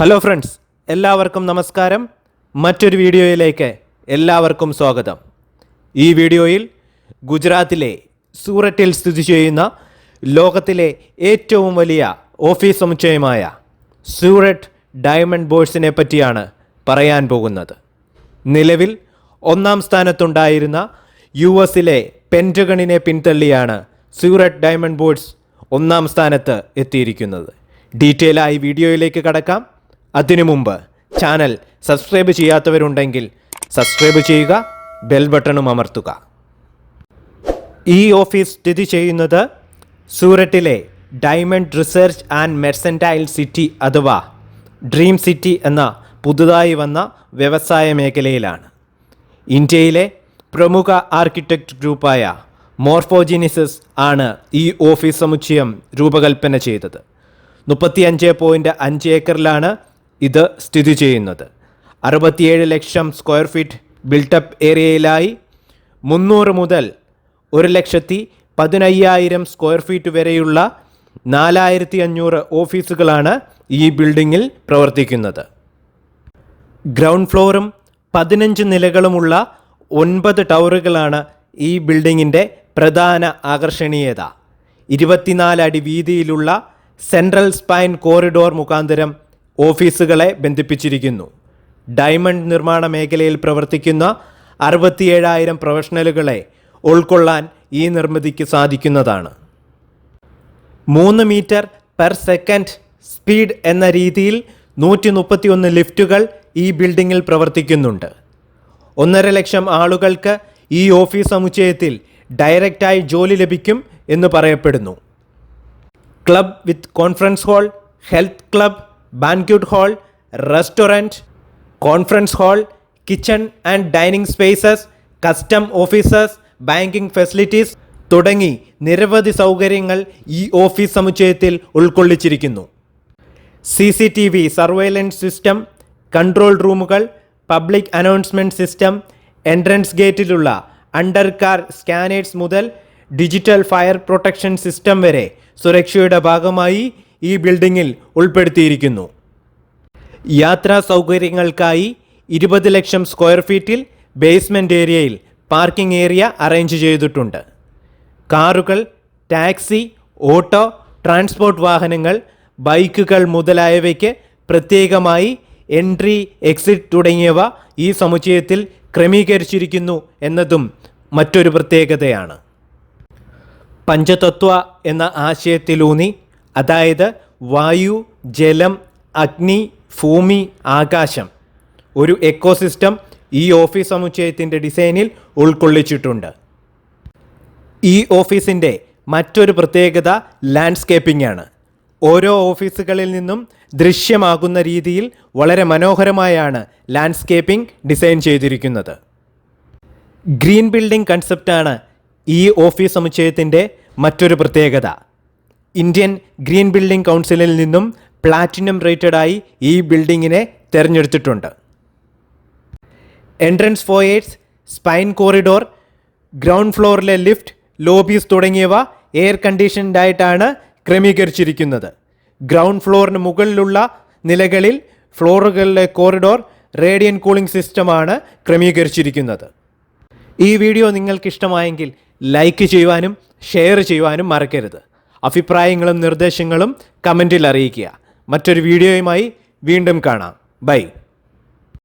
Hello friends എല്ലാവർക്കും നമസ്കാരം. മറ്റൊരു വീഡിയോയിലേക്ക് എല്ലാവർക്കും സ്വാഗതം. ഈ വീഡിയോയിൽ ഗുജറാത്തിലെ സൂററ്റിൽ സ്ഥിതി ചെയ്യുന്ന ലോകത്തിലെ ഏറ്റവും വലിയ ഓഫീസ് സമുച്ചയമായ സൂററ്റ് ഡയമണ്ട് ബോഴ്സിനെ പറ്റിയാണ് പറയാൻ പോകുന്നത്. നിലവിൽ ഒന്നാം സ്ഥാനത്തുണ്ടായിരുന്ന യു എസിലെ പെന്റഗണിനെ പിന്തള്ളിയാണ് സൂററ്റ് ഡയമണ്ട് ബോർഡ്സ് ഒന്നാം സ്ഥാനത്ത് എത്തിയിരിക്കുന്നത്. ഡീറ്റെയിൽ ആയി വീഡിയോയിലേക്ക് കടക്കാം. അതിനു മുമ്പ് ചാനൽ സബ്സ്ക്രൈബ് ചെയ്യാത്തവരുണ്ടെങ്കിൽ സബ്സ്ക്രൈബ് ചെയ്യുക ബെൽ ബട്ടണും അമർത്തുക. ഈ ഓഫീസ് സ്ഥിതി ചെയ്യുന്നത് സൂററ്റിലെ diamond research and mercantile city അഥവാ ഡ്രീം സിറ്റി എന്ന പുതുതായി വന്ന വ്യവസായ മേഖലയിലാണ്. ഇന്ത്യയിലെ പ്രമുഖ ആർക്കിടെക്ട് ഗ്രൂപ്പായ മോർഫോജിനിസിസ് ആണ് ഈ ഓഫീസ് സമുച്ചയം രൂപകൽപ്പന ചെയ്തത്. മുപ്പത്തിയഞ്ച് പോയിന്റ് അഞ്ച് ഏക്കറിലാണ് ഇത് സ്ഥിതി ചെയ്യുന്നത്. അറുപത്തിയേഴ് ലക്ഷം സ്ക്വയർ ഫീറ്റ് ബിൽട്ടപ്പ് ഏരിയയിലായി മുന്നൂറ് മുതൽ ഒരു ലക്ഷത്തി പതിനയ്യായിരം സ്ക്വയർ ഫീറ്റ് വരെയുള്ള നാലായിരത്തി അഞ്ഞൂറ് ഓഫീസുകളാണ് ഈ ബിൽഡിങ്ങിൽ പ്രവർത്തിക്കുന്നത്. ഗ്രൗണ്ട് ഫ്ലോറും പതിനഞ്ച് നിലകളുമുള്ള ഒൻപത് ടവറുകളാണ് ഈ ബിൽഡിങ്ങിന്റെ പ്രധാന ആകർഷണീയത. ഇരുപത്തിനാല് അടി വീതിയിലുള്ള സെൻട്രൽ സ്പൈൻ കോറിഡോർ മുഖാന്തരം ഓഫീസുകളെ ബന്ധിപ്പിച്ചിരിക്കുന്നു. ഡയമണ്ട് നിർമ്മാണ മേഖലയിൽ പ്രവർത്തിക്കുന്ന അറുപത്തിയേഴായിരം പ്രൊഫഷണലുകളെ ഉൾക്കൊള്ളാൻ ഈ നിർമ്മിതിക്ക് സാധിക്കുന്നതാണ്. മൂന്ന് മീറ്റർ പെർ സെക്കൻഡ് സ്പീഡ് എന്ന രീതിയിൽ നൂറ്റി മുപ്പത്തിയൊന്ന് ലിഫ്റ്റുകൾ ഈ ബിൽഡിങ്ങിൽ പ്രവർത്തിക്കുന്നുണ്ട്. ഒന്നര ലക്ഷം ആളുകൾക്ക് ഈ ഓഫീസ് സമുച്ചയത്തിൽ ഡയറക്റ്റായി ജോലി ലഭിക്കും എന്ന് പറയപ്പെടുന്നു. Club with conference hall health club banquet hall restaurant conference hall kitchen and dining spaces custom officers banking facilities തുടങ്ങി നിരവധി സൗകര്യങ്ങൾ ഈ ഓഫീസ് സമുച്ചയത്തിൽ ഉൾക്കൊള്ളിച്ചിരിക്കുന്നു. C C T V surveillance system control റൂമുകൾ പബ്ലിക് അനൗൺസ്മെന്റ് സിസ്റ്റം എൻട്രൻസ് ഗേറ്റിലുള്ള under car scanners മുതൽ digital fire protection system വരെ സുരക്ഷയുടെ ഭാഗമായി ഈ ബിൽഡിങ്ങിൽ ഉൾപ്പെടുത്തിയിരിക്കുന്നു. യാത്രാ സൗകര്യങ്ങൾക്കായി ഇരുപത് ലക്ഷം സ്ക്വയർ ഫീറ്റിൽ ബേസ്മെന്റ് ഏരിയയിൽ പാർക്കിംഗ് ഏരിയ അറേഞ്ച് ചെയ്തിട്ടുണ്ട്. കാറുകൾ ടാക്സി ഓട്ടോ ട്രാൻസ്പോർട്ട് വാഹനങ്ങൾ ബൈക്കുകൾ മുതലായവയ്ക്ക് പ്രത്യേകമായി എൻട്രി എക്സിറ്റ് തുടങ്ങിയവ ഈ സമുച്ചയത്തിൽ ക്രമീകരിച്ചിരിക്കുന്നു എന്നതും മറ്റൊരു പ്രത്യേകതയാണ്. പഞ്ചതത്വ എന്ന ആശയത്തിലൂന്നി അതായത് വായു ജലം അഗ്നി ഭൂമി ആകാശം. ഒരു എക്കോസിസ്റ്റം ഈ ഓഫീസ് സമുച്ചയത്തിന്റെ ഡിസൈനിൽ ഉൾക്കൊള്ളിച്ചിട്ടുണ്ട്. ഈ ഓഫീസിന്റെ മറ്റൊരു പ്രത്യേകത ലാൻഡ്സ്കേപ്പിംഗ് ആണ്. ഓരോ ഓഫീസുകളിൽ നിന്നും ദൃശ്യമാകുന്ന രീതിയിൽ വളരെ മനോഹരമായാണ് ലാൻഡ്സ്കേപ്പിംഗ് ഡിസൈൻ ചെയ്തിരിക്കുന്നത്. ഗ്രീൻ ബിൽഡിംഗ് കൺസെപ്റ്റാണ് ഈ ഓഫീസ് സമുച്ചയത്തിന്റെ മറ്റൊരു പ്രത്യേകത. ഇന്ത്യൻ ഗ്രീൻ ബിൽഡിംഗ് കൗൺസിലിൽ നിന്നും പ്ലാറ്റിനം റേറ്റഡായി ഈ ബിൽഡിങ്ങിനെ തിരഞ്ഞെടുത്തിട്ടുണ്ട്. Entrance foyers spine corridor ground ഫ്ലോറിലെ lift lobbies തുടങ്ങിയവ എയർ കണ്ടീഷൻഡായിട്ടാണ് ക്രമീകരിച്ചിരിക്കുന്നത്. ഗ്രൗണ്ട് ഫ്ലോറിന് മുകളിലുള്ള നിലകളിൽ ഫ്ലോറുകളിലെ കോറിഡോർ റേഡിയൻ കൂളിംഗ് സിസ്റ്റമാണ് ക്രമീകരിച്ചിരിക്കുന്നത്. ഈ വീഡിയോ നിങ്ങൾക്കിഷ്ടമായെങ്കിൽ ലൈക്ക് ചെയ്യുവാനും ഷെയർ ചെയ്യുവാനും മറക്കരുത്. അഭിപ്രായങ്ങളും നിർദ്ദേശങ്ങളും കമന്റിൽ അറിയിക്കുക. മറ്റൊരു വീഡിയോയുമായി വീണ്ടും കാണാം. ബൈ.